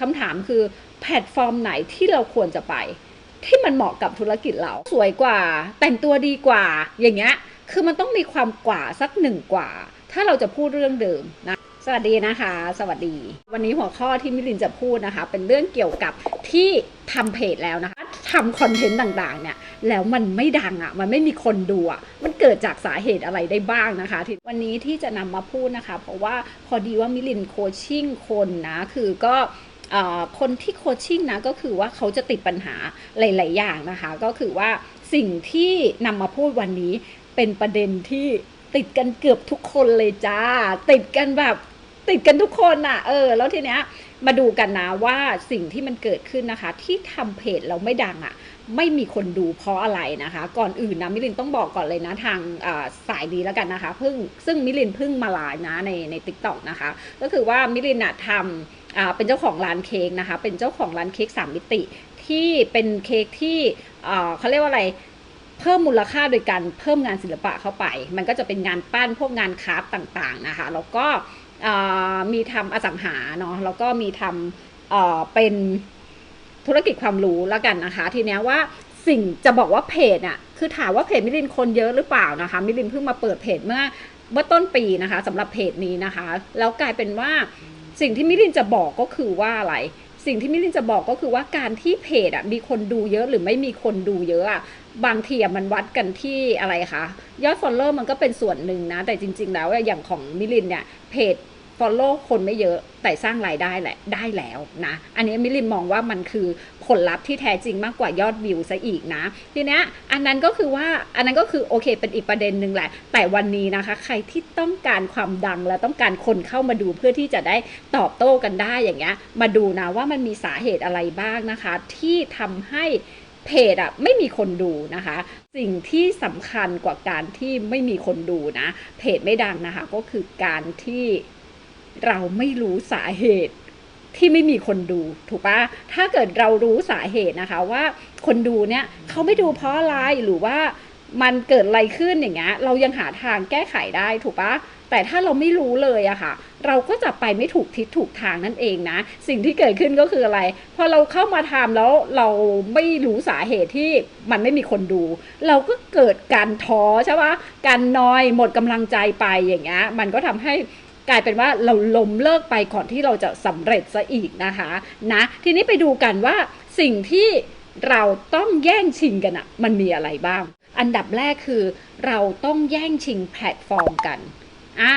คำถามคือแพลตฟอร์มไหนที่เราควรจะไป ที่มันเหมาะกับธุรกิจเรา สวยกว่า แต่งตัวดีกว่า อย่างเงี้ย คือมันต้องมีความกว่าสักหนึ่งกว่า ถ้าเราจะพูดเรื่องเดิมนะสวัสดีนะคะ สวัสดี วันนี้หัวข้อที่มิลินจะพูดนะคะ เป็นเรื่องเกี่ยวกับที่ทำเพจแล้วนะคะทำคอนเทนต์ต่างๆเนี่ยแล้วมันไม่ดังอะ่ะมันไม่มีคนดูอะ่ะมันเกิดจากสาเหตุอะไรได้บ้างนะคะที่วันนี้ที่จะนำมาพูดนะคะ เพราะว่าพอดีว่ามิลินโคชชิ่งคนนะคือก็ คนที่โคชชิ่งนะก็คือว่าเขาจะติดปัญหาหลาย ๆ อย่างนะคะ ก็คือว่าสิ่งที่นำมาพูดวันนี้เป็นประเด็นที่ติดกันเกือบทุกคนเลยจ้า ติดกันแบบติดกันทุกคนอะ เออ แล้วทีเนี้ยมาดูกันนะว่าสิ่งที่มันเกิดขึ้นนะคะ ที่ทำเพจเราไม่ดังอะ ไม่มีคนดูเพราะอะไรนะคะ ก่อนอื่นนะมิลินต้องบอกก่อนเลยนะทางสายนี้แล้วกันนะคะเพิ่งซึ่งมิลินเพิ่งมาไลฟ์นะในในติ๊กต็อกนะคะ ก็คือว่ามิลินอะทำ เป็นเจ้าของร้านเค้กนะคะ เป็นเจ้าของร้านเค้กสามมิติ ที่เป็นเค้กที่เขาเรียกว่าอะไรเพิ่มมูลค่าโดยการเพิ่มงานศิลปะเข้าไป มันก็จะเป็นงานปั้นพวกงานคราฟต์ต่างๆนะคะ แล้วก็มีทำอสังหาเนาะ แล้วก็มีทำเป็นธุรกิจความรู้แล้วกันนะคะ ทีนี้ว่าสิ่งจะบอกว่าเพจอะคือถามว่าเพจมิลินคนเยอะหรือเปล่านะคะ มิลินเพิ่งมาเปิดเพจเมื่อเมื่อต้นปีนะคะสำหรับเพจนี้นะคะ แล้วกลายเป็นว่า สิ่งที่มิลินจะบอกก็คือว่าอะไร สิ่งที่มิลินจะบอกก็คือว่าการที่เพจอะมีคนดูเยอะหรือไม่มีคนดูเยอะอะบางทีอะมันวัดกันที่อะไรคะยอดฟอลโล่มันก็เป็นส่วนหนึ่งนะ แต่จริง ๆ แล้วอย่างของมิลินเนี่ยเพจ follow คนไม่เยอะแต่สร้างรายได้แหละได้แล้วนะ อันนี้มิลินมองว่ามันคือผลลัพธ์ที่แท้จริงมากกว่ายอดวิวซะอีกนะ ทีนี้อันนั้นก็คือว่าอันนั้นก็คือโอเคเป็นอีกประเด็นหนึ่งแหละ แต่วันนี้นะคะ ใครที่ต้องการความดังและต้องการคนเข้ามาดูเพื่อที่จะได้ตอบโต้กันได้อย่างเงี้ยมาดูนะว่ามันมีสาเหตุอะไรบ้างนะคะ ที่ทำให้เพจอะไม่มีคนดูนะคะ สิ่งที่สำคัญกว่าการที่ไม่มีคนดูนะ เพจไม่ดังนะคะ ก็คือการที่ เราไม่รู้สาเหตุที่ไม่มีคนดูถูกปะถ้าเกิดเรารู้สาเหตุนะคะว่าคนดูเนี่ยเขาไม่ดูเพราะอะไรหรือว่ามันเกิดอะไรขึ้นอย่างเงี้ยเรายังหาทางแก้ไขได้ถูกปะแต่ถ้าเราไม่รู้เลยอะค่ะ เราก็จะไปไม่ถูกทิศถูกทางนั่นเองนะ สิ่งที่เกิดขึ้นก็คืออะไรพอเราเข้ามาทำแล้วเราไม่รู้สาเหตุที่มันไม่มีคนดู เราก็เกิดการท้อใช่ปะการนอยหมดกำลังใจไปอย่างเงี้ยมันก็ทำให้ กลายเป็นว่าเราล้มเลิกไปก่อนที่เราจะสำเร็จซะอีกนะคะนะทีนี้ไปดูกันว่าสิ่งที่เราต้องแย่งชิงกันอะมันมีอะไรบ้าง อันดับแรกคือ เราต้องแย่งชิงแพลตฟอร์มกันอ่า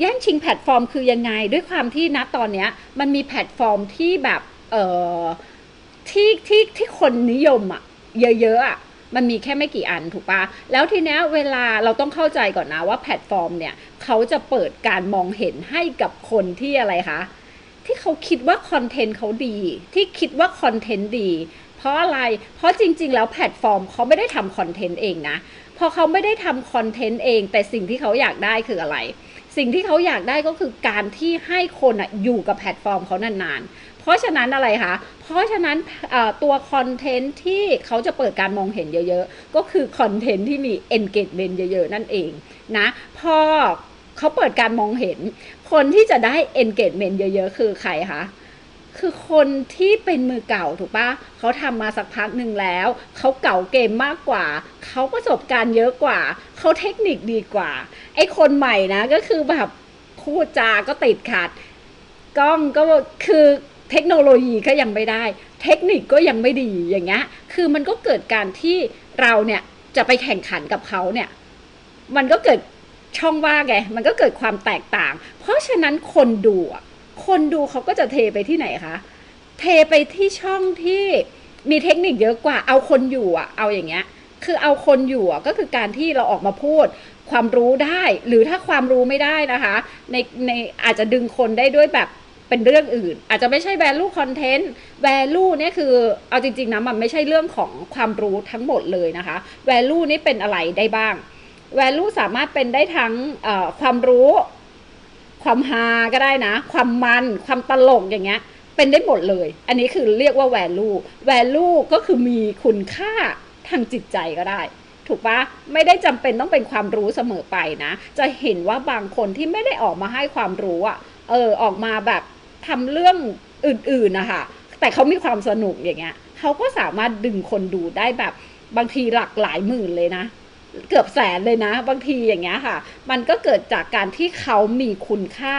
แย่งชิงแพลตฟอร์มคือยังไงด้วยความที่ณตอนเนี้ยมันมีแพลตฟอร์มที่แบบเอ่อที่ที่ที่คนนิยมอะเยอะๆอะ มันมีแค่ไม่กี่อันถูกปะแล้วทีเนี้ยเวลาเราต้องเข้าใจก่อนนะว่าแพลตฟอร์มเนี่ยเขาจะเปิดการมองเห็นให้กับคนที่อะไรคะที่เขาคิดว่าคอนเทนต์เขาดี ที่คิดว่าคอนเทนต์ดี เพราะอะไร เพราะจริง ๆ แล้วแพลตฟอร์มเขาไม่ได้ทำคอนเทนต์เองนะ พอเขาไม่ได้ทำคอนเทนต์เอง แต่สิ่งที่เขาอยากได้คืออะไร สิ่งที่เขาอยากได้ก็คือการที่ให้คนอะอยู่กับแพลตฟอร์มเขานานๆ เพราะฉะนั้นอะไรคะ เพราะฉะนั้นตัวคอนเทนต์ที่เขาจะเปิดการมองเห็นเยอะๆ ก็คือคอนเทนต์ที่มี engagement เยอะๆ นั่นเองนะพอเขาเปิดการมองเห็น คนที่จะได้ engagement เยอะๆ คือใครคะคือคนที่เป็นมือเก่าถูกปะเขาทำมาสักพักหนึ่งแล้ว เขาเก่าเกมมากกว่า เขาประสบการณ์เยอะกว่า เขาเทคนิคดีกว่า ไอ้คนใหม่นะก็คือแบบพูดจาก็ติดขัด กล้องก็คือ เทคโนโลยีก็ยังไม่ได้ เทคนิคก็ยังไม่ดีอย่างเงี้ยคือมันก็เกิดการที่เราเนี่ยจะไปแข่งขันกับเขาเนี่ยมันก็เกิดช่องว่างไงมันก็เกิดความแตกต่าง เพราะฉะนั้นคนดูอะคนดูเขาก็จะเทไปที่ไหนคะเทไปที่ช่องที่มีเทคนิคเยอะกว่าเอาคนอยู่อะเอาอย่างเงี้ยคือเอาคนอยู่ก็คือการที่เราออกมาพูดความรู้ได้ หรือถ้าความรู้ไม่ได้นะคะ ในในอาจจะดึงคนได้ด้วยแบบ เป็นเรื่องอื่น อาจจะไม่ใช่ value content value เนี่ยคือเอาจริงๆนะมันไม่ใช่เรื่องของความรู้ทั้งหมดเลยนะคะ value นี่เป็นอะไรได้บ้าง value สามารถเป็นได้ทั้งความรู้ ความฮาก็ได้นะ ความมันความตลกอย่างเงี้ยเป็นได้หมดเลย อันนี้คือเรียกว่า value value ก็คือมีคุณค่าทางจิตใจก็ได้ถูกปะไม่ได้จำเป็นต้องเป็นความรู้เสมอไปนะ จะเห็นว่าบางคนที่ไม่ได้ออกมาให้ความรู้อะเออออกมาแบบ ทำเรื่องอื่นๆนะคะแต่เขามีความสนุกอย่างเงี้ยเขาก็สามารถดึงคนดูได้แบบบางทีหลักหลายหมื่นเลยนะเกือบแสนเลยนะ บางทีอย่างเงี้ยค่ะ มันก็เกิดจากการที่เขามีคุณค่า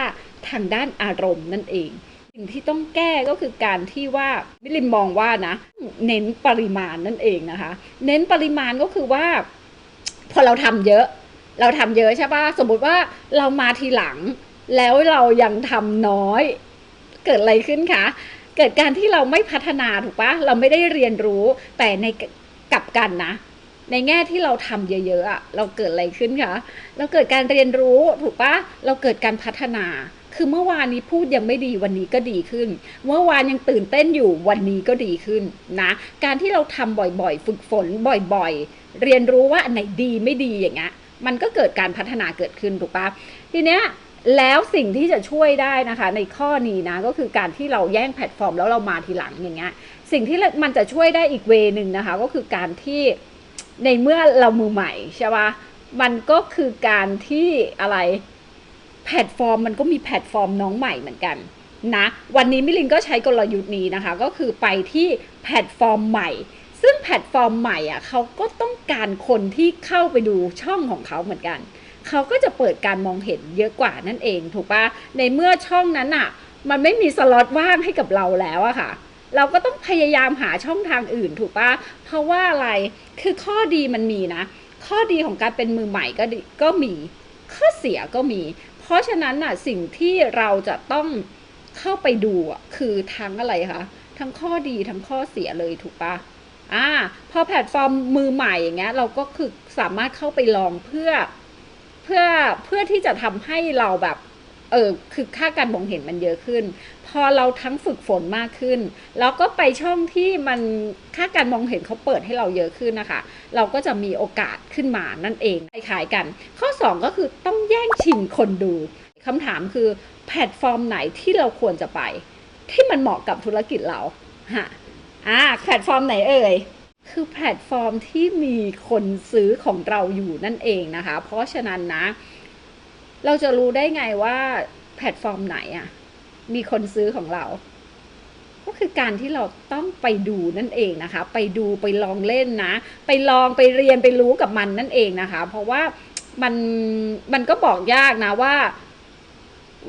ทางด้านอารมณ์นั่นเอง สิ่งที่ต้องแก้ก็คือการที่ว่าวิลิมมองว่านะ เน้นปริมาณนั่นเองนะคะ เน้นปริมาณก็คือว่า พอเราทำเยอะ เราทำเยอะใช่ปะสมมุติว่าเรามาทีหลัง แล้วเรายังทำน้อย เกิดอะไรขึ้นคะ เกิดการที่เราไม่พัฒนาถูกปะเราไม่ได้เรียนรู้แต่ในกลับกันนะ ในแง่ที่เราทำเยอะๆอะเราเกิดอะไรขึ้นคะ เราเกิดการเรียนรู้ถูกปะเราเกิดการพัฒนาคือเมื่อวานนี้พูดยังไม่ดีวันนี้ก็ดีขึ้น เมื่อวานยังตื่นเต้นอยู่วันนี้ก็ดีขึ้นนะ การที่เราทำบ่อยๆ ฝึกฝนบ่อยๆ เรียนรู้ว่าอันไหนดีไม่ดีอย่างเงี้ย มันก็เกิดการพัฒนาเกิดขึ้นถูกปะทีเนี้ย แล้วสิ่งที่จะช่วยได้นะคะ ในข้อนี้นะก็คือการที่เราแย่งแพลตฟอร์มแล้วเรามาทีหลังอย่างเงี้ยสิ่งที่มันจะช่วยได้อีกเวนึงนะคะ ก็คือการที่ในเมื่อเรามือใหม่ใช่ปะมันก็คือการที่อะไรแพลตฟอร์มมันก็มีแพลตฟอร์มน้องใหม่เหมือนกันนะวันนี้มิลินก็ใช้กลยุทธ์นี้นะคะ ก็คือไปที่แพลตฟอร์มใหม่ ซึ่งแพลตฟอร์มใหม่อะเขาก็ต้องการคนที่เข้าไปดูช่องของเขาเหมือนกัน เขาก็จะเปิดการมองเห็นเยอะกว่านั่นเอง ถูกปะในเมื่อช่องนั้นอะมันไม่มีสล็อตว่างให้กับเราแล้วอะค่ะ เราก็ต้องพยายามหาช่องทางอื่นถูกปะเพราะว่าอะไรคือข้อดีมันมีนะ ข้อดีของการเป็นมือใหม่ก็ก็มีข้อเสียก็มี เพราะฉะนั้นน่ะสิ่งที่เราจะต้องเข้าไปดูอะคือทั้งอะไรคะทั้งข้อดีทั้งข้อเสียเลยถูกปะอ่าพอแพลตฟอร์มมือใหม่อย่างเงี้ยเราก็คือสามารถเข้าไปลองเพื่อ เพื่อเพื่อที่จะทำให้เราแบบเออคือค่าการมองเห็นมันเยอะขึ้น พอเราทั้งฝึกฝนมากขึ้น แล้วก็ไปช่องที่มันค่าการมองเห็นเขาเปิดให้เราเยอะขึ้นนะคะ เราก็จะมีโอกาสขึ้นมานั่นเองคล้ายๆกัน ข้อ 2 ก็คือต้องแย่งชิงคนดูคำถามคือแพลตฟอร์มไหนที่เราควรจะไป ที่มันเหมาะกับธุรกิจเราฮะอ่าแพลตฟอร์มไหนเอ่ย คือแพลตฟอร์มที่มีคนซื้อของเราอยู่นั่นเองนะคะ เพราะฉะนั้นนะ เราจะรู้ได้ไงว่าแพลตฟอร์มไหนอะมีคนซื้อของเรา ก็คือการที่เราต้องไปดูนั่นเองนะคะ ไปดูไปลองเล่นนะ ไปลองไปเรียนไปรู้กับมันนั่นเองนะคะ เพราะว่ามันมันก็บอกยากนะว่า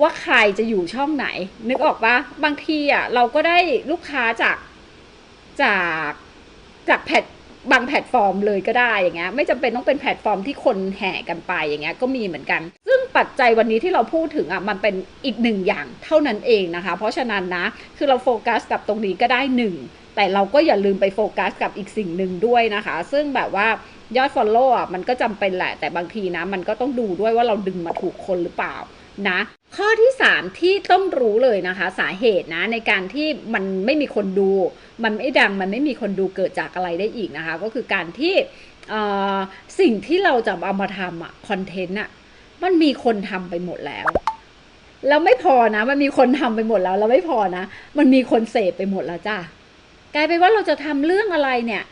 ว่าใครจะอยู่ช่องไหน นึกออกปะบางทีอะเราก็ได้ลูกค้าจากจาก จากแพลตบางแพลตฟอร์มเลยก็ได้อย่างเงี้ยไม่จำเป็นต้องเป็นแพลตฟอร์มที่คนแห่กันไปอย่างเงี้ยก็มีเหมือนกัน ซึ่งปัจจัยวันนี้ที่เราพูดถึงอะมันเป็นอีกหนึ่งอย่างเท่านั้นเองนะคะ เพราะฉะนั้นนะคือเราโฟกัสกับตรงนี้ก็ได้หนึ่งแต่เราก็อย่าลืมไปโฟกัสกับอีกสิ่งหนึ่งด้วยนะคะ ซึ่งแบบว่ายอด Follow อะมันก็จำเป็นแหละแต่บางทีนะ มันก็ต้องดูด้วยว่าเราดึงมาถูกคนหรือเปล่า นะข้อที่ 3 ที่ต้องรู้เลยนะคะ สาเหตุนะในการที่มันไม่มีคนดู มันไม่ดังมันไม่มีคนดูเกิดจากอะไรได้อีกนะคะ ก็คือการที่สิ่งที่เราจะเอามาทำอะคอนเทนต์อะมันมีคนทำไปหมดแล้วแล้วไม่พอนะ มันมีคนทำไปหมดแล้วแล้วไม่พอนะ มันมีคนเสพไปหมดแล้วจ้ะกลายเป็นว่าเราจะทำเรื่องอะไรเนี่ย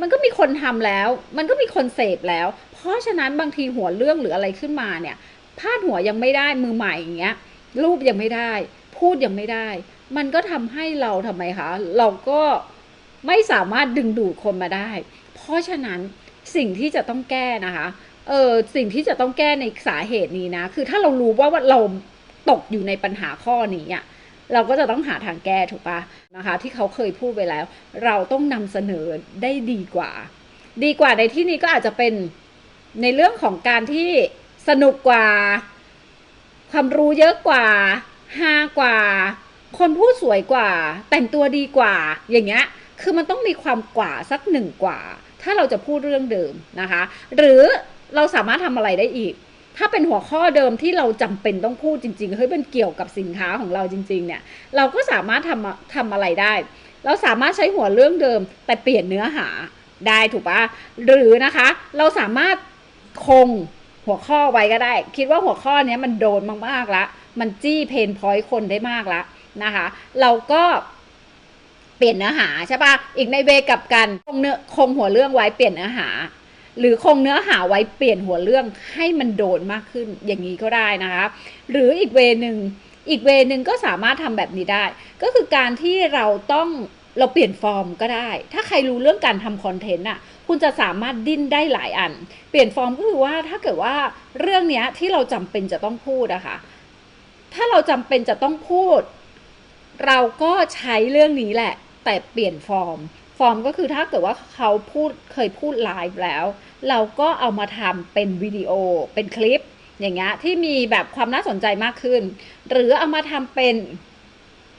มันก็มีคนทำแล้ว มันก็มีคนเสพแล้ว เพราะฉะนั้นบางทีหัวเรื่องหรืออะไรขึ้นมาเนี่ย พาดหัวยังไม่ได้มือใหม่อย่างเงี้ยรูปยังไม่ได้ พูดยังไม่ได้ มันก็ทำให้เราทำไมคะเราก็ไม่สามารถดึงดูดคนมาได้ เพราะฉะนั้นสิ่งที่จะต้องแก้นะคะเออสิ่งที่จะต้องแก้ในสาเหตุนี้นะ คือถ้าเรารู้ว่าว่าเราตกอยู่ในปัญหาข้อนี้อะเราก็จะต้องหาทางแก้ถูกปะนะคะ ที่เขาเคยพูดไปแล้ว เราต้องนำเสนอได้ดีกว่า ดีกว่าในที่นี้ก็อาจจะเป็นในเรื่องของการที่ สนุกกว่า ความรู้เยอะกว่าฮากว่า คนพูดสวยกว่า แต่งตัวดีกว่า อย่างเงี้ย คือมันต้องมีความกว่าสักหนึ่งกว่า ถ้าเราจะพูดเรื่องเดิมนะคะ หรือเราสามารถทำอะไรได้อีก ถ้าเป็นหัวข้อเดิมที่เราจำเป็นต้องพูดจริงๆ เฮ้ยมันเกี่ยวกับสินค้าของเราจริง ๆ เนี่ย เราก็สามารถทำทำอะไรได้ เราสามารถใช้หัวเรื่องเดิม แต่เปลี่ยนเนื้อหาได้ถูกปะหรือนะคะ เราสามารถคง หัวข้อไว้ก็ได้ คิดว่าหัวข้อนี้มันโดนมากๆละมันจี้เพนพอยต์คนได้มากละนะคะ เราก็เปลี่ยนเนื้อหาใช่ปะอีกในเวกับกันคงเนื้อคงหัวเรื่องไว้เปลี่ยนเนื้อหา หรือคงเนื้อหาไว้เปลี่ยนหัวเรื่องให้มันโดนมากขึ้นอย่างนี้ก็ได้นะคะ หรืออีกเวหนึ่งอีกเวนึงก็สามารถทำแบบนี้ได้ ก็คือการที่เราต้อง เราเปลี่ยนฟอร์มก็ได้ ถ้าใครรู้เรื่องการทำคอนเทนต์อะ คุณจะสามารถดิ้นได้หลายอัน เปลี่ยนฟอร์มก็คือว่าถ้าเกิดว่าเรื่องเนี้ยที่เราจำเป็นจะต้องพูดอะค่ะ ถ้าเราจำเป็นจะต้องพูด เราก็ใช้เรื่องนี้แหละ แต่เปลี่ยนฟอร์ม ฟอร์มก็คือถ้าเกิดว่าเขาพูดเคยพูดไลฟ์แล้ว เราก็เอามาทำเป็นวิดีโอ เป็นคลิป อย่างเงี้ยที่มีแบบความน่าสนใจมากขึ้น หรือเอามาทำเป็น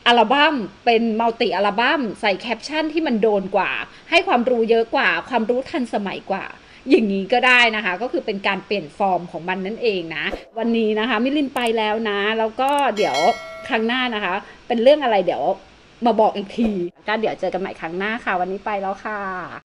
อัลบั้มเป็นมัลติอัลบั้มใส่แคปชั่นที่มันโดนกว่า ให้ความรู้เยอะกว่า ความรู้ทันสมัยกว่า อย่างนี้ก็ได้นะคะ ก็คือเป็นการเปลี่ยนฟอร์มของมันนั่นเองนะ วันนี้นะคะ มิลินไปแล้วนะ แล้วก็เดี๋ยวครั้งหน้านะคะ เป็นเรื่องอะไรเดี๋ยวมาบอกอีกทีก็เดี๋ยวเจอกันใหม่ครั้งหน้าค่ะ วันนี้ไปแล้วค่ะ